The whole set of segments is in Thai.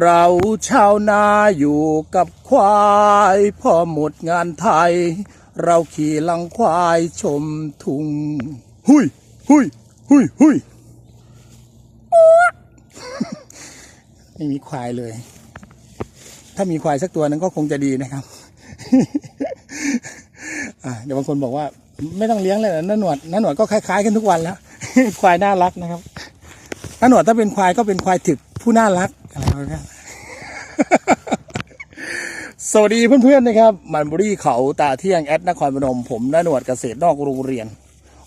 เราชาวนาอยู่กับควายพอหมดงานไทย เราขี่ลังควายชมทุ่งหุยหุยหุยหุยไม่มีควายเลย ถ้ามีควายสักตัวนั้นก็คงจะดีนะครับอะเดี๋ยวบางคนบอกว่า ไม่ต้องเลี้ยงเลยนะน้าหนวดน้าหนวดก็คล้ายๆกันทุกวันแล้ว ควายน่ารักนะครับน้าหนวดถ้าเป็นควายก็เป็นควายถึกผู้น่ารัก อะไรแบบนี้สวัสดีเพื่อนๆนะครับมันบุรีเขาตาเที่ยงแอดนครพนมผมน้าหนวดเกษตรนอกโรงเรียน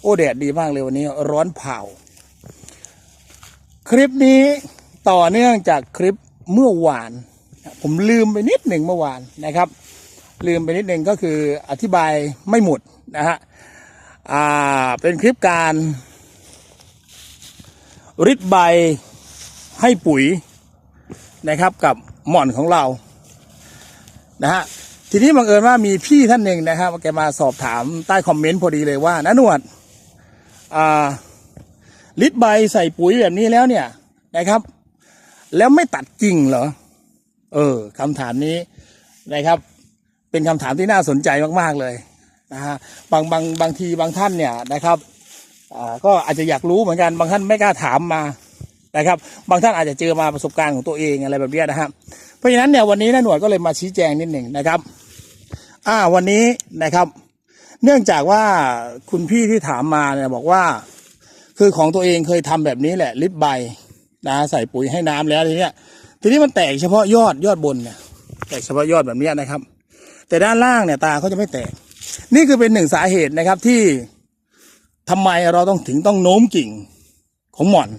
โอ้แดดดีมากเลยวันนี้ ร้อนเผาคลิปนี้ต่อเนื่องจากคลิปเมื่อวาน ผมลืมไปนิดหนึ่งเมื่อวานนะครับ ลืมไปนิดหนึ่งก็คืออธิบายไม่หมดนะฮะอ่าเป็นคลิปการริดใบให้ปุ๋ย นะครับกับหม่อนของเรานะฮะทีนี้บังเอิญว่ามีพี่ท่านหนึ่งนะครับแกมาสอบถามใต้คอมเมนต์พอดีเลยว่าน้าหนวดอ่าลิดใบใส่ปุ๋ยแบบนี้แล้วเนี่ยนะครับ แล้วไม่ตัดกิ่งเหรอ เออคำถามนี้นะครับ เป็นคำถามที่น่าสนใจมากๆเลยนะฮะบางบางบางทีบางท่านเนี่ยนะครับอ่าก็อาจจะอยากรู้เหมือนกันบางท่านไม่กล้าถามมา นะครับ บางท่านอาจจะเจอมาประสบการณ์ของตัวเองอะไรแบบนี้นะครับ เพราะฉะนั้นเนี่ยวันนี้น้าหน่วดก็เลยมาชี้แจงนิดหนึ่งนะครับ อ่าวันนี้นะครับ เนื่องจากว่าคุณพี่ที่ถามมาเนี่ยบอกว่า คือของตัวเองเคยทำแบบนี้แหละลิบใบนะใส่ปุ๋ยให้น้ำแล้วทีเนี้ย ทีนี้มันแตกเฉพาะยอดยอดบนเนี่ยแตกเฉพาะยอดแบบนี้นะครับ แต่ด้านล่างเนี่ยตาเขาจะไม่แตก นี่คือเป็นหนึ่งสาเหตุนะครับที่ทำไมเราต้องถึงต้องโน้มกิ่งของหม่อน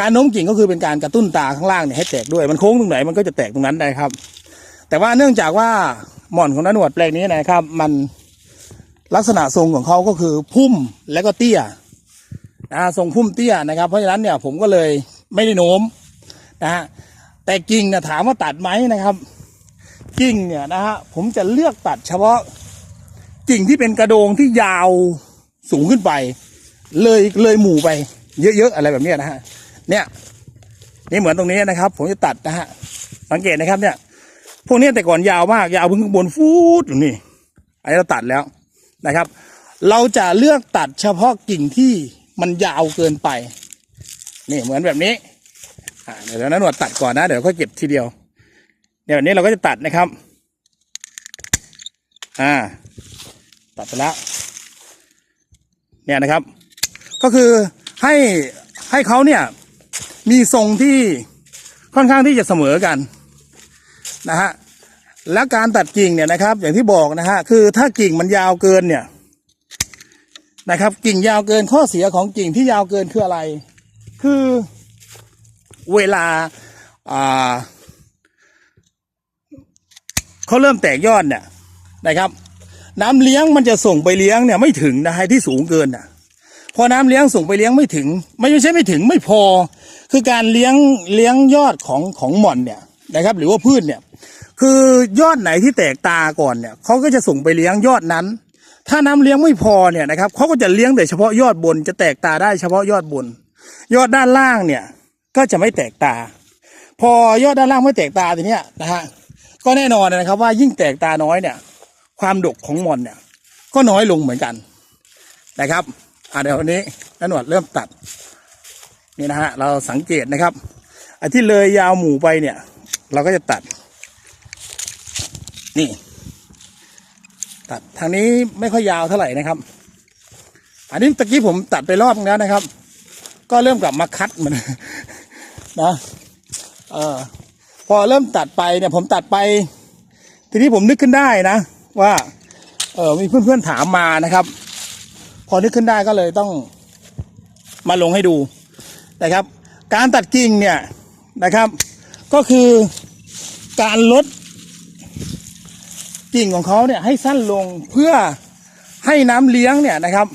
การโน้มกิ่งก็คือเป็นการกระตุ้นตาข้างล่างเนี่ยให้แตกด้วยมันโค้งตรงไหนมันก็จะแตกตรงนั้นได้ครับ แต่ว่าเนื่องจากว่าหม่อนของน้าหนวดแปลงนี้นะครับ มันลักษณะทรงของเขาก็คือพุ่มและก็เตี้ยนะทรงพุ่มเตี้ยนะครับ เพราะฉะนั้นเนี่ยผมก็เลยไม่ได้โน้มนะฮะแต่กิ่งเนี่ยถามว่าตัดไหมนะครับ กิ่งเนี่ยนะฮะผมจะเลือกตัดเฉพาะกิ่งที่เป็นกระโดงที่ยาวสูงขึ้นไป เลยเลยหมู่ไป เยอะๆอะไรแบบนี้นะฮะ เนี่ย นี่เหมือนตรงนี้นะครับ ผมจะตัดนะฮะ สังเกตนะครับเนี่ย พวกนี้แต่ก่อนยาวมากยาวเพิ่งข้างบนฟูดอยู่นี่ อันนี้เราตัดแล้วนะครับ เราจะเลือกตัดเฉพาะกิ่งที่มันยาวเกินไป นี่เหมือนแบบนี้เดี๋ยวนั้นหนวดตัดก่อนนะ เดี๋ยวค่อยเก็บทีเดียว เดี๋ยวแบบนี้เราก็จะตัดนะครับ อ่า ตัดไปแล้ว เนี่ยนะครับ ก็คือให้ให้เขาเนี่ย มีทรงที่ค่อนข้างที่จะเสมอกันนะฮะและการตัดกิ่งเนี่ยนะครับ อย่างที่บอกนะฮะคือถ้ากิ่งมันยาวเกินเนี่ยนะครับ กิ่งยาวเกินข้อเสียของกิ่งที่ยาวเกินคืออะไร คือเวลาอ่าเขาเริ่มแตกยอดเนี่ยนะครับ น้ำเลี้ยงมันจะส่งไปเลี้ยงเนี่ยไม่ถึงนะให้ที่สูงเกินน่ะ พอน้ำเลี้ยงส่งไปเลี้ยงไม่ถึง ไม่ใช่ไม่ถึงไม่พอ คือการเลี้ยงเลี้ยงยอดของของหม่อนเนี่ยนะครับ หรือว่าพืชเนี่ยคือยอดไหนที่แตกตาก่อนเนี่ยเขาก็จะส่งไปเลี้ยงยอดนั้น ถ้าน้ำเลี้ยงไม่พอเนี่ยนะครับเขาก็จะเลี้ยงแต่เฉพาะยอดบน จะแตกตาได้เฉพาะยอดบน ยอดด้านล่างเนี่ยก็จะไม่แตกตา พอยอดด้านล่างไม่แตกตาทีเนี้ยนะฮะก็แน่นอนนะครับว่ายิ่งแตกตาน้อยเนี่ย ความดกของมอนเนี่ย ก็น้อยลงเหมือนกันนะครับ อะเดี๋ยววันนี้นหนวดเริ่มตัด นี่นะฮะ เราสังเกตนะครับไอ้ที่เลยยาวหมูไปเนี่ย เราก็จะตัด นี่ ตัดทางนี้ไม่ค่อยยาวเท่าไหร่นะครับ อันนี้ตะกี้ผมตัดไปรอบนึงแล้วนะครับ ก็เริ่มกลับมาคัดเหมือนนะเออพอเริ่มตัดไปเนี่ย ผมตัดไป ทีนี้ผมนึกขึ้นได้นะ ว่า เออมีเพื่อนๆถามมานะครับ พอนึกขึ้นได้ก็เลยต้องมาลงให้ดูนะครับ การตัดกิ่งเนี่ยนะครับ ก็คือการลดกิ่งของเขาเนี่ยให้สั้นลงเพื่อให้น้ำเลี้ยงเนี่ยนะครับ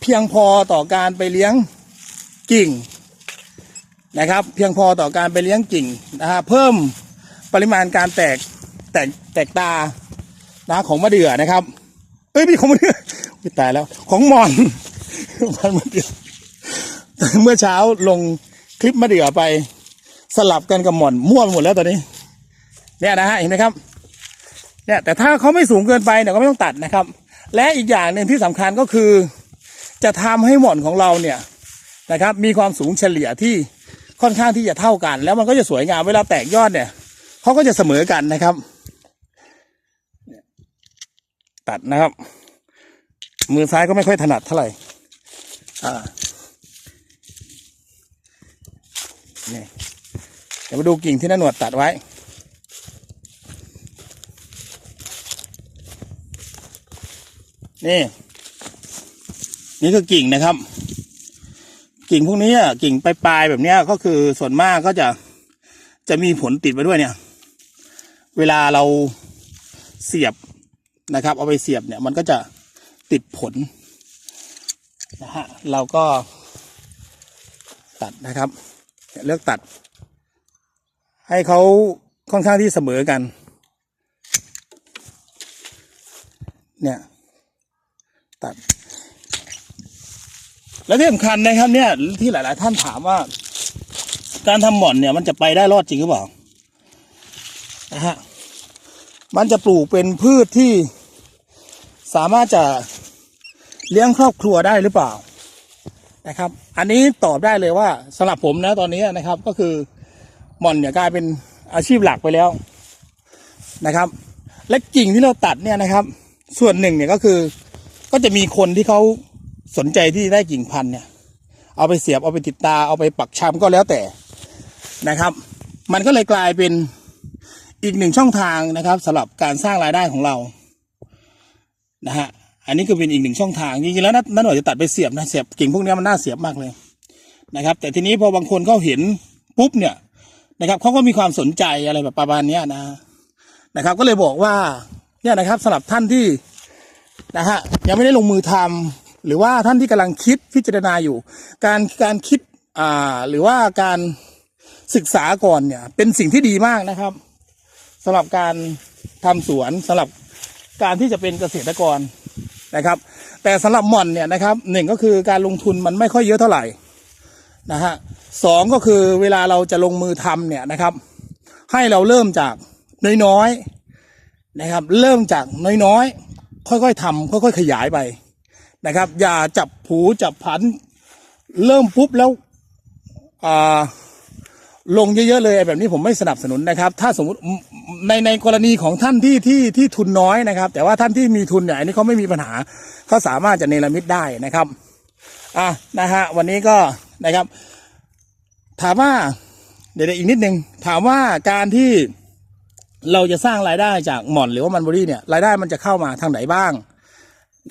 เพียงพอต่อการไปเลี้ยงกิ่งนะครับ เพียงพอต่อการไปเลี้ยงกิ่งนะฮะเพิ่มปริมาณการแตกแตกแตกตานะของมะเดื่อนะครับ เอ้ยไม่ของมะเดื่อ ตายแล้ว ของหมอนมันมะเดือเมื่อเช้าลงคลิปมะเดื่อไป สลับกันกับหมอนมั่วหมดแล้วตอนนี้ เนี่ยนะฮะเห็นไหมครับ เนี่ย แต่ถ้าเขาไม่สูงเกินไปเนี่ยก็ไม่ต้องตัดนะครับ และอีกอย่างหนึ่งที่สำคัญก็คือ จะทำให้หมอนของเราเนี่ยนะครับ มีความสูงเฉลี่ยที่ค่อนข้างที่จะเท่ากัน แล้วมันก็จะสวยงามเวลาแตกยอดเนี่ยเขาก็จะเสมอกันนะครับ ตัดนะครับ มือซ้ายก็ไม่ค่อยถนัดเท่าไหร่ อ่านี่เดี๋ยวมาดูกิ่งที่น้าหนวดตัดไว้ นี่ นี่คือกิ่งนะครับ กิ่งพวกนี้อะกิ่งปลายๆแบบเนี้ยก็คือส่วนมากก็จะจะมีผลติดมาด้วยเนี่ย เวลาเราเสียบนะครับ เอาไปเสียบเนี่ยมันก็จะ ติดผลนะฮะเราก็ตัดนะครับ เลือกตัด ให้เขาค่อนข้างที่เสมอกัน เนี่ย ตัด และที่สำคัญนะครับเนี่ยที่หลาย ๆ ท่านถามว่า การทำหม่อนเนี่ย มันจะไปได้รอดจริงหรือเปล่านะฮะมันจะปลูกเป็นพืชที่สามารถจะ เลี้ยงครอบครัวได้หรือเปล่านะครับ อันนี้ตอบได้เลยว่าสำหรับผมนะตอนนี้นะครับ ก็คือหม่อนเนี่ยกลายเป็นอาชีพหลักไปแล้วนะครับ และกิ่งที่เราตัดเนี่ยนะครับ ส่วนหนึ่งเนี่ยก็คือ ก็จะมีคนที่เขาสนใจที่ได้กิ่งพันธุ์เนี่ย เอาไปเสียบเอาไปติดตาเอาไปปักชำก็แล้วแต่นะครับ มันก็เลยกลายเป็นอีกหนึ่งช่องทางนะครับสำหรับการสร้างรายได้ของเรานะฮะ อันนี้ก็เป็นอีกหนึ่งช่องทางจริงๆแล้วนันหน่อยจะตัดไปเสียบนะเสียบกิ่งพวกนี้มันน่าเสียบมากเลยนะครับ แต่ทีนี้พอบางคนเขาเห็นปุ๊บเนี่ยนะครับเขาก็มีความสนใจอะไรแบบประมาณเนี้ยนะนะครับ ก็เลยบอกว่าเนี่ยนะครับสำหรับท่านที่นะฮะยังไม่ได้ลงมือทำหรือว่าท่านที่กำลังคิดพิจารณาอยู่ การการคิดอ่าหรือว่าการศึกษาก่อนเนี่ยเป็นสิ่งที่ดีมากนะครับสำหรับการทำสวนสำหรับการที่จะเป็นเกษตรกร นะครับ แต่สำหรับหม่อนเนี่ยนะครับหนึ่งก็คือการลงทุนมันไม่ค่อยเยอะเท่าไหร่นะฮะสองก็คือเวลาเราจะลงมือทำเนี่ยนะครับ ให้เราเริ่มจากน้อยๆนะครับ เริ่มจากน้อยๆ ค่อยๆทำค่อยๆ ขยายไปนะครับ อย่าจับผูจับผัน เริ่มปุ๊บแล้วอ่า ลงเยอะๆเลยแบบนี้ผมไม่สนับสนุนนะครับ ถ้าสมมติในในกรณีของท่านที่ที่ที่ทุนน้อยนะครับ แต่ว่าท่านที่มีทุนเนี่ยอันนี้เขาไม่มีปัญหาเขาสามารถจะเนรมิตได้นะครับอะนะฮะวันนี้ก็นะครับ ถามว่าเดี๋ยวอีกนิดนึงถามว่าการที่เราจะสร้างรายได้จากหม่อนหรือว่ามันบรี่เนี่ยรายได้มันจะเข้ามาทางไหนบ้าง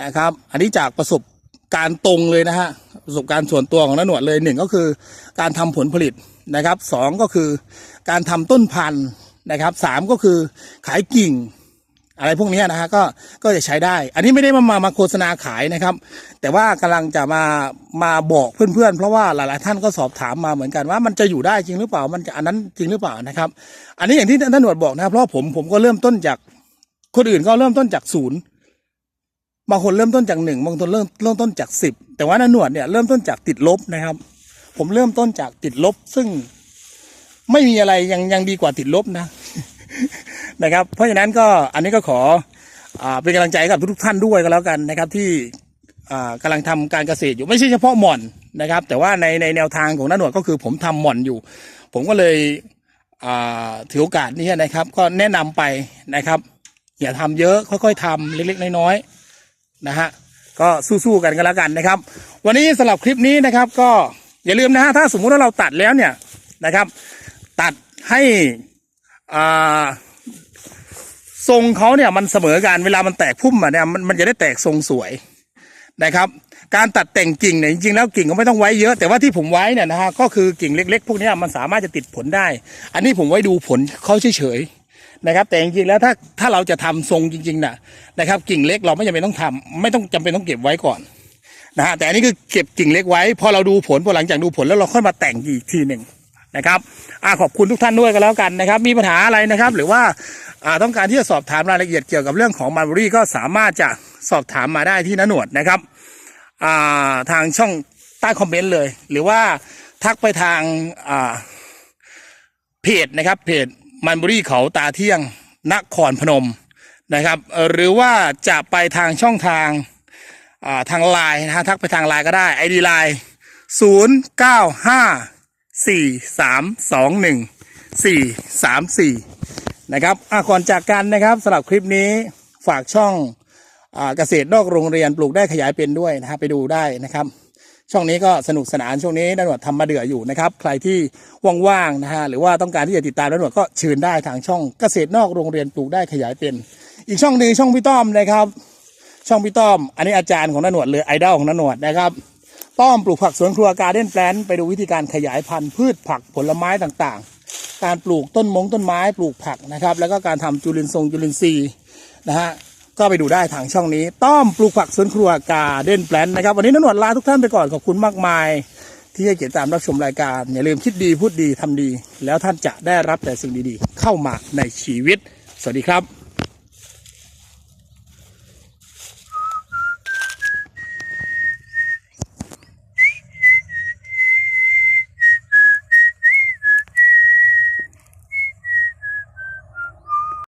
นะครับ อันนี้จากประสบการณ์ตรงเลยนะฮะประสบการณ์ส่วนตัวของนหนวดเลยหนึ่งก็คือการทำผลผลิต นะครับสองก็คือการทำต้นพันธุ์นะครับสามก็คือขายกิ่ง อะไรพวกนี้นะฮะก็ก็จะใช้ได้ อันนี้ไม่ได้มามามาโฆษณาขายนะครับ แต่ว่ากำลังจะมามาบอกเพื่อนๆ เพราะว่าหลายๆท่านก็สอบถามมาเหมือนกันว่ามันจะอยู่ได้จริงหรือเปล่ามันจะอันนั้นจริงหรือเปล่านะครับ อันนี้อย่างที่ท่านหนวดบอกนะครับเพราะผมผมก็เริ่มต้นจากคนอื่นก็เริ่มต้นจากศูนย์บางคนเริ่มต้นจากหนึ่งบางคนเริ่มเริ่มต้นจากสิบแต่ว่านนหนวดเนี่ยเริ่มต้นจากติดลบนะครับ ผมเริ่มต้นจากติดลบ ซึ่งไม่มีอะไรยังยังดีกว่าติดลบนะนะครับ เพราะฉะนั้นก็อันนี้ก็ขออเป็นกำลังใจกับทุกท่านด้วยก็แล้วกันนะครับ ที่อ่ากำลังทำการเกษตรอยู่ไม่ใช่เฉพาะหม่อนนะครับ แต่ว่าในในแนวทางของน้าหนวดก็คือผมทำหม่อนอยู่ ผมก็เลยถือโอกาสนี้นะครับ ก็แนะนำไปนะครับ อย่าทำเยอะค่อยๆทำเล็กๆน้อยๆนะฮะก็สู้ๆกันก็แล้วกันนะครับ วันนี้สำหรับคลิปนี้นะครับก็ อย่าลืมนะฮะถ้าสมมุติว่าเราตัดแล้วเนี่ยนะครับ ตัดให้อ่าทรงเขาเนี่ยมันเสมอกันเวลามันแตกพุ่มอะเนี่ยมันมันจะได้แตกทรงสวยนะครับ การตัดแต่งกิ่งเนี่ยจริงๆแล้วกิ่งก็ไม่ต้องไว้เยอะ แต่ว่าที่ผมไว้เนี่ยนะฮะก็คือกิ่งเล็ก ๆ พวกนี้มันสามารถจะติดผลได้ อันนี้ผมไว้ดูผลเขาเฉยๆนะครับ แต่จริงๆแล้วถ้าถ้าเราจะทำทรงจริงๆนะนะครับ กิ่งเล็กเราไม่จำเป็นต้องทำไม่ต้องจำเป็นต้องเก็บไว้ก่อน นะฮะแต่อันนี้คือเก็บกิ่งเล็กไว้ พอเราดูผลพอหลังจากดูผลแล้วเราค่อยมาแต่งอีกทีหนึ่งนะครับอ่าขอบคุณทุกท่านด้วยกันแล้วกันนะครับ มีปัญหาอะไรนะครับ หรือว่าอ่าต้องการที่จะสอบถามรายละเอียดเกี่ยวกับเรื่องของมาร์บรี่ก็สามารถจะสอบถามมาได้ที่นหนวดนะครับอ่าทางช่องใต้คอมเมนต์เลย หรือว่าทักไปทางอ่าเพจนะครับเพจมันบุรีเขาตาเที่ยงนครพนมนะครับ หรือว่าจะไปทางช่องทาง ทางไลน์นะฮะทักไปทางไลน์ก็ได้ไอดีไลน์ศูนย์เก้าห้าสี่สามสองหนึ่งสี่สามสี่นะครับอะก่อนจากกันนะครับสำหรับคลิปนี้ฝากช่องอเกษตรนอกโรงเรียนปลูกได้ขยายเป็นด้วยนะฮะไปดูได้นะครับ ช่องนี้ก็สนุกสนานช่วงนี้นันหนวดทำมาเดืออยู่นะครับ ใครที่ว่างๆนะฮะหรือว่าต้องการที่จะติดตามนันหนวดก็เชิญได้ทางช่องเกษตรนอกโรงเรียนปลูกได้ขยายเป็น อีกช่องหนึ่งช่องพี่ต้อมนะครับ ช่องพี่ต้อม อันนี้อาจารย์ของนันหนวดเลยไอดอลของนันหนวดนะครับต้อมปลูกผักสวนครัวการเด้นแปลนไปดูวิธีการขยายพันธุ์พืชผักผลไม้ต่างๆ การปลูกต้นมงต้นไม้ปลูกผักนะครับ แล้วก็การทำจุลินทรงจุลินทรีย์นะฮะก็ไปดูได้ทางช่องนี้ ต้อมปลูกผักสวนครัวการเด่นแปลนนะครับ วันนี้นันหนวดลาทุกท่านไปก่อนขอบคุณมากมายที่ให้เกียรติตามรับชมรายการ อย่าลืมคิดดีพูดดีทำดี แล้วท่านจะได้รับแต่สิ่งดีๆ เข้ามาในชีวิต สวัสดีครับ